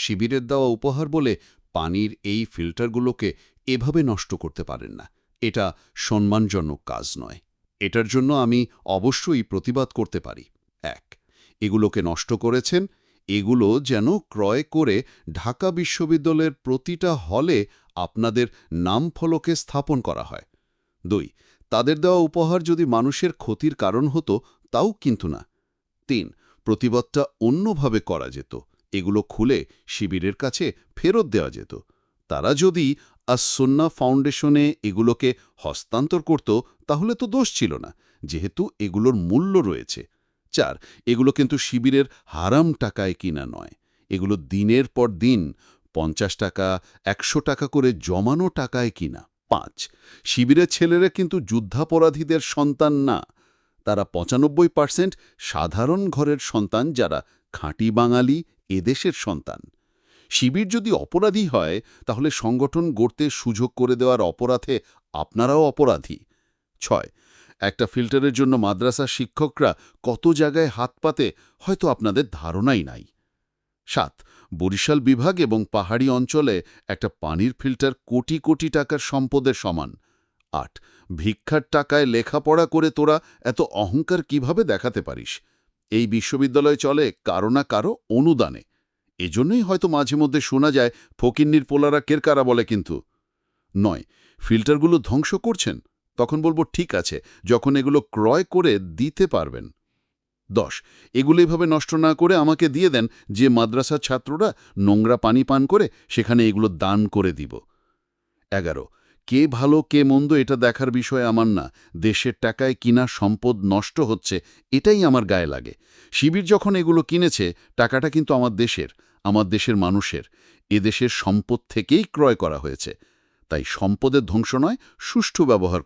শিবিরের দেওয়া উপহার বলে পানির এই ফিল্টারগুলোকে এভাবে নষ্ট করতে পারেন না। এটা সম্মানজনক কাজ নয়। এটার জন্য আমি অবশ্যই প্রতিবাদ করতে পারি। এক, এগুলোকে নষ্ট করেছেন। এগুলো যেন ক্রয় করে ঢাকা বিশ্ববিদ্যালয়ের প্রতিটা হলে আপনাদের নাম ফলকে স্থাপন করা হয়। দুই, তাদের দেওয়া উপহার যদি মানুষের ক্ষতির কারণ হতো, তাও কিন্তু না। তিন, প্রতিবাদটা অন্যভাবে করা যেত। এগুলো খুলে শিবিরের কাছে ফেরত দেওয়া যেত। তারা যদি আসন্না ফাউন্ডেশনে এগুলোকে হস্তান্তর করত, তাহলে তো দোষ ছিল না, যেহেতু এগুলোর মূল্য রয়েছে। চার, এগুলো কিন্তু শিবিরের হারাম টাকায় কিনা নয়। এগুলো দিনের পর দিন পঞ্চাশ টাকা, একশো টাকা করে জমানো টাকায় কিনা। পাঁচ, শিবিরের ছেলেরা কিন্তু যুদ্ধাপরাধীদের সন্তান না। তারা পঁচানব্বই পার্সেন্ট সাধারণ ঘরের সন্তান যারা খাঁটি বাঙালি এদেশের সন্তান। শিবির যদি অপরাধী হয়, তাহলে সংগঠন গড়তে সুযোগ করে দেওয়ার অপরাধে আপনারাও অপরাধী। ছয়, একটা ফিল্টারের জন্য মাদ্রাসা শিক্ষকরা কত জায়গায় হাত পাতে, হয়তো আপনাদের ধারণাই নাই। সাত, বরিশাল বিভাগ এবং পাহাড়ি অঞ্চলে একটা পানির ফিল্টার কোটি কোটি টাকার সম্পদের সমান। আট, ভিক্ষার টাকায় লেখাপড়া করে তোরা এত অহংকার কীভাবে দেখাতে পারিস? এই বিশ্ববিদ্যালয় চলে কারও না কারও অনুদানে। এজন্যই হয়তো মাঝে মধ্যে শোনা যায়, ফকিন্নির পোলারা কের কারা বলে কিন্তু। নয়, ফিল্টারগুলো ধ্বংস করছেন? তখন বলব ঠিক আছে, যখন এগুলো ক্রয় করে দিতে পারবেন। দশ, এগুলো এভাবে নষ্ট না করে আমাকে দিয়ে দেন যে মাদ্রাসার ছাত্ররা নোংরা পানি পান করে সেখানে এগুলো দান করে দিব। এগারো কে ভালো, কে মন্দ এটা দেখার বিষয় আমার না। দেশের টাকায় কিনা সম্পদ নষ্ট হচ্ছে, এটাই আমার গায়ে লাগে। শিবির যখন এগুলো কিনেছে, টাকাটা কিন্তু আমার দেশের আমার দেশের মানুষের। এদেশের সম্পদ থেকেই ক্রয় করা হয়েছে। তাই সম্পদের ধ্বংস নয়, সুষ্ঠু ব্যবহার